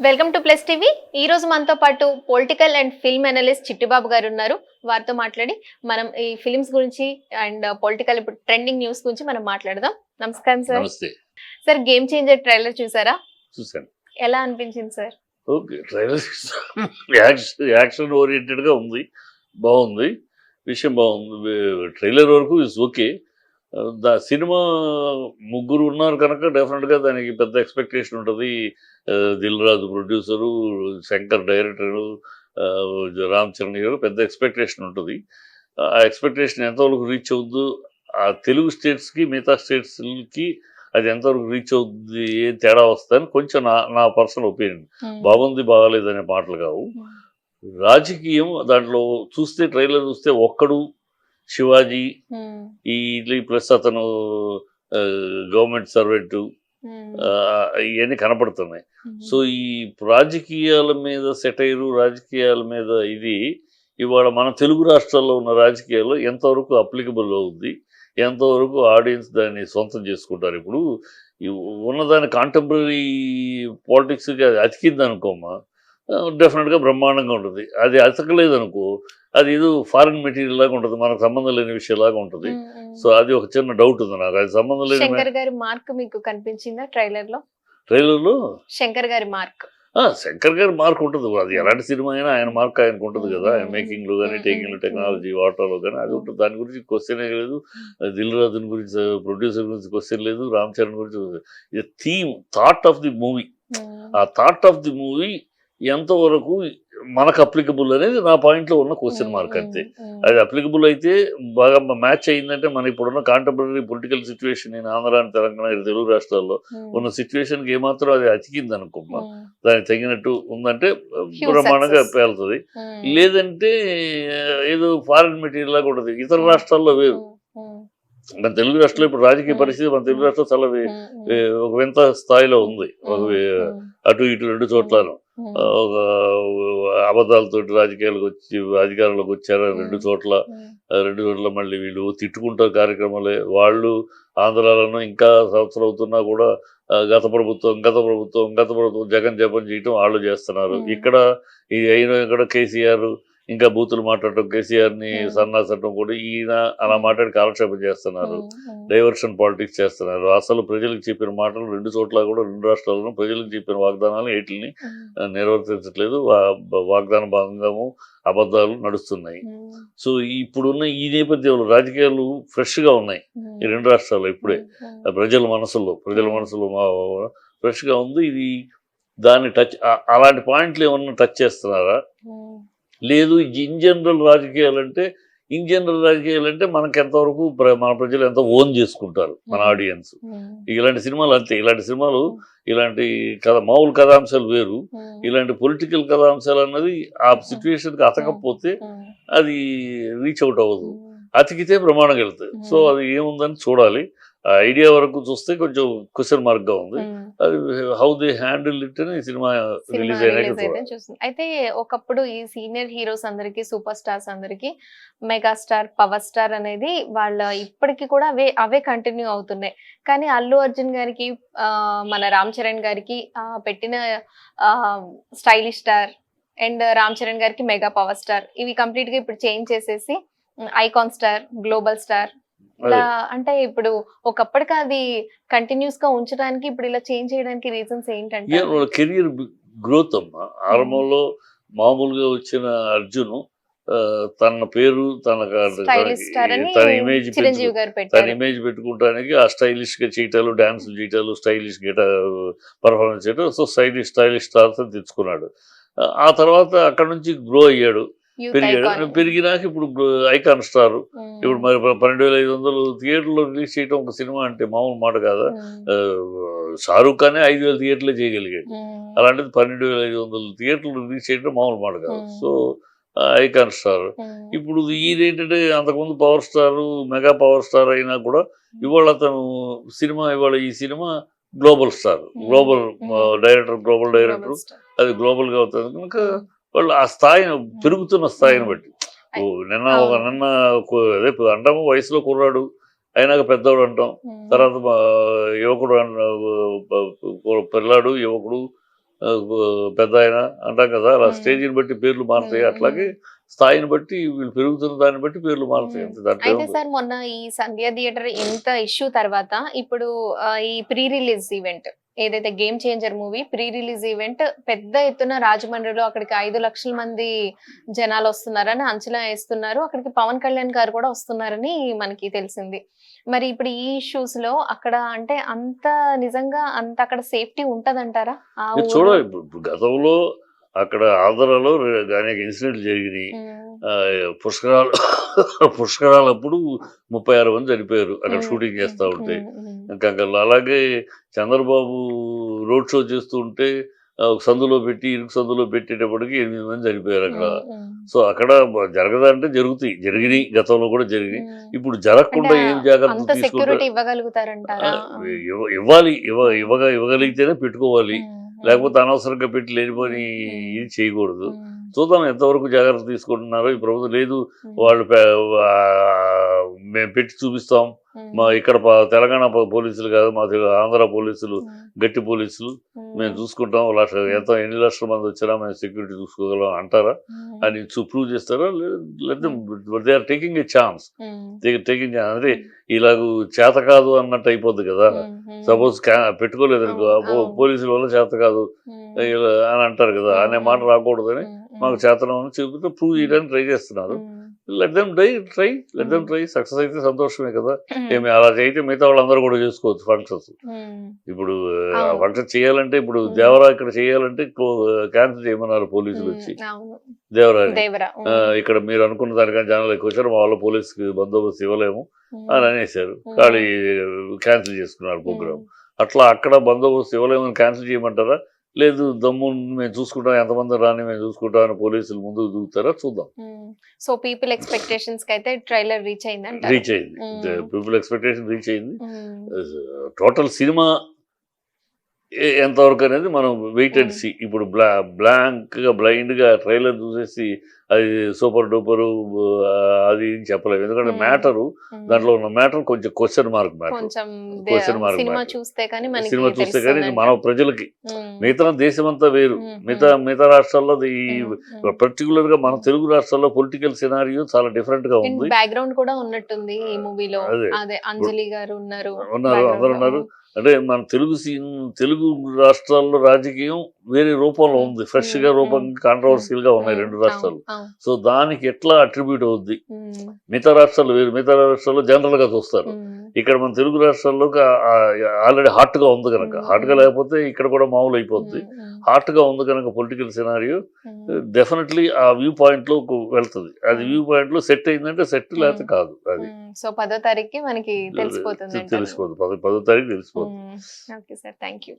Welcome to plus TV. ఈ రోజు మనతో పాటు political and film analyst Chittibabu garu ఉన్నారు. వారితో మాట్లాడి మనం ఈ ఫిల్మ్స్ గురించి అండ్ పొలిటికల్ ఇప్పుడు ట్రెండింగ్ న్యూస్ గురించి మనం మాట్లాడదాం. నమస్కారం sir. Sir game changer trailer చూసారా? చూశాను. ఎలా అనిపించింది సార్? ఓకే ట్రైలర్ యాక్షన్ ఓరియంటెడ్గా ఉంది. బాగుంది. విషయం బాగుంది. ట్రైలర్ వరకు ఇస్ ఓకే. సినిమా ముగ్గురు ఉన్నారు కనుక డెఫినెట్గా దానికి పెద్ద ఎక్స్పెక్టేషన్ ఉంటుంది. దిల్ రాజు ప్రొడ్యూసరు శంకర్ డైరెక్టరు రామ్ చరణ్ గారు పెద్ద ఎక్స్పెక్టేషన్ ఉంటుంది. ఆ ఎక్స్పెక్టేషన్ ఎంతవరకు రీచ్ అవుద్దు ఆ తెలుగు స్టేట్స్కి మిగతా స్టేట్స్కి అది ఎంతవరకు రీచ్ అవుద్ది ఏం తేడా వస్తుందని కొంచెం నా నా పర్సనల్ ఒపీనియన్. బాగుంది బాగాలేదు అనే మాటలు కావు. రాజకీయం దాంట్లో చూస్తే ట్రైలర్ చూస్తే ఒక్కడు శివాజీ ఈ ప్లస్ అతను గవర్నమెంట్ సర్వెంట్ ఇవన్నీ కనపడుతున్నాయి. సో ఈ రాజకీయాల మీద సెటైరు రాజకీయాల మీద ఇది ఇవాళ మన తెలుగు రాష్ట్రాల్లో ఉన్న రాజకీయాల్లో ఎంతవరకు అప్లికబుల్ అవుద్ది ఎంతవరకు ఆడియన్స్ దాన్ని సొంతం చేసుకుంటారు. ఇప్పుడు ఉన్నదాని కాంటెంపరీ పాలిటిక్స్కి అది అతికింది అనుకోమా డెఫినెట్గా బ్రహ్మాండంగా ఉంటుంది. అది అతకలేదు అనుకో అది ఏదో ఫారిన్ మెటీరియల్ లాగా ఉంటుంది మనకు సంబంధం లేని విషయం లాగా ఉంటుంది. సో అది ఒక చిన్న డౌట్ ఉంది నాకు. అది సంబంధం లేని శంకర్ గారి మార్క్ మీకు కనిపించిందా ట్రైలర్లో ట్రైలర్లో? శంకర్ గారి మార్క్. ఆ, శంకర్ గారి మార్క్ ఉంటుంది. అది ఎలాంటి సినిమా అయినా ఆయన మార్క్ ఆయనకు ఉంటుంది కదా. ఆయన. మేకింగ్లో కానీ మ్మ్. టేకింగ్ టెక్నాలజీ వాటర్లో కానీ అది ఉంటుంది. దాని గురించి క్వశ్చన్ లేదు. దిల్ రాజుని గురించి ప్రొడ్యూసర్ గురించి క్వశ్చన్ లేదు. రామ్ చరణ్ గురించి ఇది theme thought of the movie ఆ థాట్ ఆఫ్ ది మూవీ ఎంతవరకు మనకు అప్లికబుల్ అనేది నా పాయింట్లో ఉన్న క్వశ్చన్ మార్క్ అంతే. అది అప్లికబుల్ అయితే బాగా మ్యాచ్ అయిందంటే మన ఇప్పుడున్న కాంటెంపరీ పొలిటికల్ సిచ్యువేషన్ నేను ఆంధ్ర తెలంగాణ ఈ తెలుగు రాష్ట్రాల్లో ఉన్న సిచ్యువేషన్కి ఏమాత్రం అది అతికింది అనుకోమ్మా. దానికి తగినట్టు ఉందంటే బ్రహ్మాండంగా. పేలుతుంది. లేదంటే ఏదో ఫారిన్ మెటీరియల్ లాగా ఉంటుంది. ఇతర రాష్ట్రాల్లో వేరు. మన తెలుగు రాష్ట్రాల్లో ఇప్పుడు రాజకీయ. పరిస్థితి మన తెలుగు రాష్ట్రం చాలా ఒక వింత స్థాయిలో ఉంది. ఒక అటు ఇటు రెండు చోట్లను. ఒక అబద్ధాలతో రాజకీయాలకు వచ్చి అధికారంలోకి వచ్చారు రెండు చోట్ల. రెండు చోట్ల మళ్ళీ వీళ్ళు తిట్టుకుంటారు కార్యక్రమాలే. వాళ్ళు ఆంధ్రాలను ఇంకా సంవత్సరం అవుతున్నా కూడా గత ప్రభుత్వం గత ప్రభుత్వం గత ప్రభుత్వం జగన్ జపం చేయటం వాళ్ళు చేస్తున్నారు. ఇక్కడ ఈ అయిన ఇక్కడ కేసీఆర్ ఇంకా బూతులు మాట్లాడటం కేసీఆర్ని Hmm. సన్నాసటం కూడా ఈయన అలా మాట్లాడి కాలక్షేపం చేస్తున్నారు. డైవర్షన్ పాలిటిక్స్ చేస్తున్నారు. అసలు ప్రజలకు చెప్పిన మాటలు రెండు చోట్ల కూడా రెండు రాష్ట్రాలను ప్రజలకు చెప్పిన వాగ్దానాలు వీటిని నిర్వర్తించట్లేదు వాగ్దాన భంగము అబద్ధాలు నడుస్తున్నాయి. సో ఇప్పుడున్న ఈ నేపథ్యంలో రాజకీయాలు ఫ్రెష్గా ఉన్నాయి ఈ రెండు రాష్ట్రాల్లో ఇప్పుడే. ప్రజల మనసుల్లో ప్రజల మనసులో ఫ్రెష్గా ఉంది. ఇది దాన్ని టచ్ అలాంటి పాయింట్లు ఏమన్నా టచ్ చేస్తున్నారా? లేదు ఇన్ జనరల్ రాజకీయాలు అంటే ఇన్ జనరల్ రాజకీయాలు అంటే మనకి ఎంతవరకు మన ప్రజలు ఎంత ఓన్ చేసుకుంటారు మన Hmm. ఆడియన్స్. ఇలాంటి సినిమాలు అంతే ఇలాంటి సినిమాలు ఇలాంటి కథ మామూలు కథాంశాలు వేరు. ఇలాంటి పొలిటికల్ కథాంశాలు అన్నది ఆ సిచ్యువేషన్కి అతకపోతే అది రీచ్ అవుట్ అవ్వదు. అతికితే ప్రమాణం వెళ్తుంది సో Hmm. అది ఏముందని చూడాలి. ఐడియా వరకు చూస్తే కొంచెం క్వశ్చన్ మార్క్గా ఉంది అది హౌ దే హ్యాండిల్ ఇట్ అని సినిమా రిలీజ్ అయినాక అయితే ఒకప్పుడు ఈ సీనియర్ హీరోస్ అందరికి సూపర్ స్టార్స్ అందరికి మెగాస్టార్ పవర్ స్టార్ అనేది వాళ్ళ ఇప్పటికి కూడా అవే అవే కంటిన్యూ అవుతున్నాయి. కానీ అల్లు అర్జున్ గారికి మన రామ్ చరణ్ గారికి పెట్టిన stylish star and Ram Charan గారికి మెగా పవర్ స్టార్. ఇవి కంప్లీట్గా ఇప్పుడు చేంజ్ చేసేసి ఐకాన్ స్టార్ గ్లోబల్ స్టార్ ఇలా అంటే ఇప్పుడు ఒకప్పటికి అది కంటిన్యూస్గా ఉంచడానికి ఇప్పుడు ఇలా చేంజ్ చేయడానికి రీజన్స్ ఏంటంటే కెరియర్ గ్రోత్ అమ్మా. ఆరంభంలో మామూలుగా వచ్చిన అర్జున్ తన పేరు తన తన ఇమేజ్ తన ఇమేజ్ పెట్టుకోవడానికి ఆ స్టైలిష్గా చేయటాలు డాన్స్ చేయటాలు స్టైలిష్ గిట పర్ఫార్మెన్స్ చేయటం. సో స్టైలిష్ స్టైలిష్ స్టార్స్ అని తెచ్చుకున్నాడు. ఆ, తర్వాత అక్కడ నుంచి గ్రో అయ్యాడు. పెరిగాడు. పెరిగినాక ఇప్పుడు ఐకాన్ స్టార్. ఇప్పుడు మరి పన్నెండు వేల ఐదు వందలు థియేటర్లో రిలీజ్ చేయడం ఒక సినిమా అంటే మామూలు మాట కాదా? ఆ, షారూక్ ఖానే ఐదు వేల థియేటర్లే చేయగలిగాడు. అలాంటిది పన్నెండు వేల ఐదు వందలు థియేటర్లు రిలీజ్ చేయడం మామూలు మాట కాదు. Hmm. So icon star. ఇప్పుడు ఇదేంటంటే అంతకుముందు power star mega power star అయినా కూడా ఇవాళ అతను సినిమా ఇవాళ ఈ cinema global star. Hmm. Global Hmm. Director global director. అది గ్లోబల్గా అవుతుంది. కనుక వాళ్ళు ఆ స్థాయిని పెరుగుతున్న స్థాయిని బట్టి నిన్న ఒక. నిన్న అదే అంటాము వయసులో కుర్రాడు అయినాక పెద్దవాడు అంటాం తర్వాత యువకుడు పిల్లాడు యువకుడు పెద్ద ఆయన అంటాం కదా అలా. స్టేజ్ని బట్టి పేర్లు మారుతాయి. అట్లాగే స్థాయిని బట్టి వీళ్ళు పెరుగుతున్న దాన్ని బట్టి పేర్లు మారుతాయి అయితే. సార్ మొన్న ఈ సంధ్య థియేటర్ ఇంత ఇష్యూ తర్వాత ఇప్పుడు ఈ ప్రీ రిలీజ్ ఈవెంట్ ఏదైతే game changer movie pre release event పెద్ద ఎత్తున రాజమండ్రిలో అక్కడికి ఐదు లక్షల మంది జనాలు వస్తున్నారని అంచనా వేస్తున్నారు. అక్కడికి పవన్ కళ్యాణ్ గారు కూడా వస్తున్నారని మనకి తెలిసింది. మరి ఇప్పుడు ఈ ఇష్యూస్లో అక్కడ అంటే అంత నిజంగా అంత అక్కడ సేఫ్టీ ఉంటదంటారా? ఇప్పుడు గతంలో అక్కడ ఆంధ్రాలో అనేక ఇన్సిడెంట్లు జరిగినాయి పుష్కరాలు పుష్కరాలు అప్పుడు ముప్పై ఆరు మంది చనిపోయారు. అక్కడ షూటింగ్ చేస్తూ ఉంటే. అక్కడ అలాగే చంద్రబాబు రోడ్ షో చేస్తూ ఉంటే ఒక సందులో పెట్టి ఇరుకు సందులో పెట్టేటప్పటికి ఎనిమిది మంది చనిపోయారు అక్కడ. సో అక్కడ జరగదంటే జరుగుతాయి. జరిగినాయి గతంలో కూడా జరిగినాయి. ఇప్పుడు జరగకుండా అంటే ఏం జాగ్రత్తలు తీసుకుంటారు? ఇవ్వ- ఇవ్వాలి ఇవ్వ ఇవ్వగా ఇవ్వగలిగితేనే పెట్టుకోవాలి. లేకపోతే అనవసరంగా పెట్టి లేనిపోని. ఇది చేయకూడదు. చూద్దాం ఎంతవరకు జాగ్రత్త తీసుకుంటున్నారో. ఈ ప్రభుత్వం లేదు వాళ్ళు మేము పెట్టి చూపిస్తాం. మా ఇక్కడ తెలంగాణ పోలీసులు కాదు మా ఆంధ్ర పోలీసులు గట్టి పోలీసులు. మేము. చూసుకుంటాం. లక్ష ఎంత ఎన్ని లక్షల మంది వచ్చినా మేము సెక్యూరిటీ చూసుకోగలం అంటారా? అని ప్రూవ్ చేస్తారా? They are taking a chance. Taking అంటే ఇలాగ చేత కాదు అన్నట్టు అయిపోద్ది కదా. సపోజ్ పెట్టుకోలేదు. పోలీసుల వల్ల చేత కాదు. అని అంటారు కదా. అనే మాట రాకూడదని మాకు చేతనం అని చెబుతూ ప్రూవ్ చేయడానికి ట్రై చేస్తున్నారు. Let them try try let them. Try success అయితే సంతోషమే కదా. ఏమి అలా చేయితే మిగతా వాళ్ళందరూ కూడా చేసుకోవచ్చు ఫంక్షన్స్ ఇప్పుడు. ఫంక్షన్ చేయాలంటే ఇప్పుడు. దేవరా ఇక్కడ చేయాలంటే క్యాన్సిల్ చేయమన్నారు పోలీసులు వచ్చి. దేవరా ఇక్కడ మీరు అనుకున్న దానికన్నా జనాలు ఎక్కువ వచ్చారు మా వాళ్ళ పోలీస్కి బందోబస్తు ఇవ్వలేము అని అనేసారు. ఖాళీ క్యాన్సిల్ చేసుకున్నారు ప్రోగ్రామ్ అట్లా అక్కడ బందోబస్తు ఇవ్వలేమని క్యాన్సిల్ చేయమంటారా? లేదు దమ్ము మేము చూసుకుంటాం ఎంతమంది రాని మేము చూసుకుంటాం అని పోలీసులు ముందుకు దూకుతారా? చూద్దాం. సో పీపుల్ ఎక్స్పెక్టేషన్స్ అయితే ట్రైలర్ రీచ్ అయిందంట రీచ్ అయింది. పీపుల్ ఎక్స్పెక్టేషన్ రీచ్ అయింది. టోటల్ సినిమా ఎంతవరకు అనేది మనం వెయిట్ అండ్. సి ఇప్పుడు బ్లా బ్లాంక్గా బ్లైండ్గా ట్రైలర్ చూసేసి అది సూపర్ డూపరు అది చెప్పలేము ఎందుకంటే. మ్యాటరు దాంట్లో ఉన్న మ్యాటర్ కొంచెం question mark matter Question mark cinema. చూస్తే కానీ. మన ప్రజలకి ఉమ్, మిగతా దేశం అంతా వేరు మిగతా మిగతా రాష్ట్రాల్లో ఈ. పర్టికులర్గా మన తెలుగు రాష్ట్రాల్లో పొలిటికల్ సినారియో చాలా డిఫరెంట్గా ఉంది బ్యాక్గ్రౌండ్ కూడా ఉన్నట్టుంది ఈ మూవీలో అదే. అంజలి గారు ఉన్నారు ఉన్నారు అందరు. ఉన్నారు అంటే మన తెలుగు సీన్ తెలుగు రాష్ట్రాల్లో రాజకీయం వేరే రూపంలో ఉంది. ఫ్రెష్గా రూపం కాంట్రవర్షియల్గా ఉన్నాయి రెండు రాష్ట్రాలు. సో దానికి ఎట్లా అట్రిబ్యూట్ అవుద్ది? మిగతా రాష్ట్రాలు వేరు. మిగతా రాష్ట్రాల్లో జనరల్గా చూస్తారు. ఇక్కడ మన తెలుగు రాష్ట్రాల్లో ఆల్రెడీ హాట్గా ఉంది కనుక. Mm. హాట్గా లేకపోతే ఇక్కడ కూడా మామూలు అయిపోద్ది. ఉమ్, ఉమ్, హాట్గా ఉంది కనుక పొలిటికల్ సినారియో. డెఫినెట్లీ ఆ వ్యూ పాయింట్లో వెళ్తుంది. అది వ్యూ పాయింట్లో సెట్ అయిందంటే సెట్ లేకపోతే. కాదు అది. సో పదో తారీఖుకి మనకి తెలిసిపోతుంది తెలిసిపోతుంది పదో పదో తారీఖు తెలిసిపోతుంది ఓకే సార్. Thank you